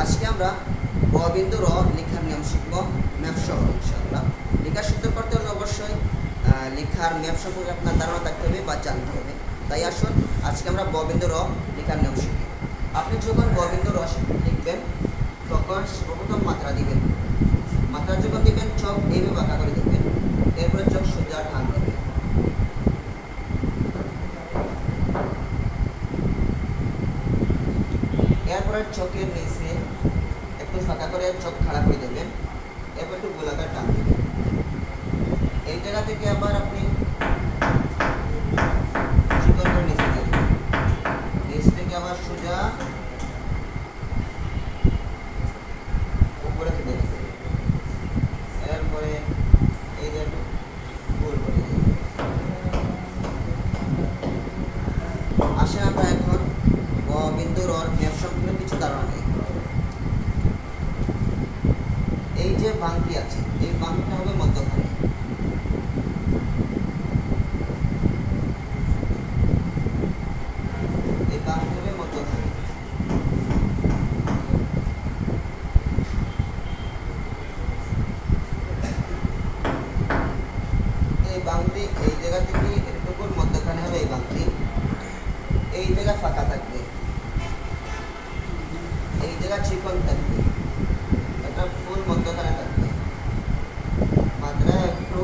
আজকে আমরা ববিন্দু র লেখার নিয়ম শিখব, ম্যাপ সহ, ইনশাআল্লাহ। লেখা শুদ্ধ করতে হলে অবশ্যই লেখার ম্যাপ সম্পর্কে আপনার ধারণা থাকতে হবে বা জানতে হবে। তাই আসুন, আজকে আমরা ববিন্দু র লেখার নিয়ম শিখি। আপনি যখন ববিন্দু র লিখবেন, তখন সর্বপ্রথম মাত্রা দিবেন মাত্রা যখন দিবেন চোখ এইভাবে বাঁকা করে দিবেন এরপরে চোখ সোজা টান দেবেন এরপরে চোখের নিচে একটু ফাঁকা করে চোখ খাড়া করে দেবেন এরপর একটু গোলাকার টান দেবেন। এই জায়গা থেকে আবার আপনি চিকন করে নিচে বিন্দুর ওর ম্যাপ সম্পর্কে কিছু ধারণা নেই। এই যে বাংটি আছে, এই বাংটিটা হবে মধ্যখানে। এই বাংটি হবে মধ্যখানে। এই বাংটি এই জায়গা থেকে এটুকুর মধ্যখানে হবে এই বাংটি এই জায়গা ফাঁকা থাকবে। এই জায়গা চিকন থাকবে। এটা ফুল মধ্যখানে থাকবে। মাত্রা একটু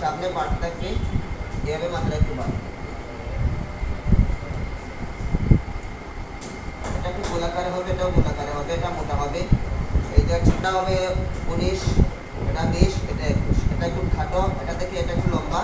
সামনে বাড় থাকবে এভাবে মাত্রা একটু বাড়বে। এটা একটু গোলাকারে হবে? এটাও গোলাকারে হবে, এটা মোটা হবে। এই যে ছোটা হবে উনিশ, এটা বিশ, এটা একুশ। এটা একটু খাটো এটা থেকে এটা একটু লম্বা?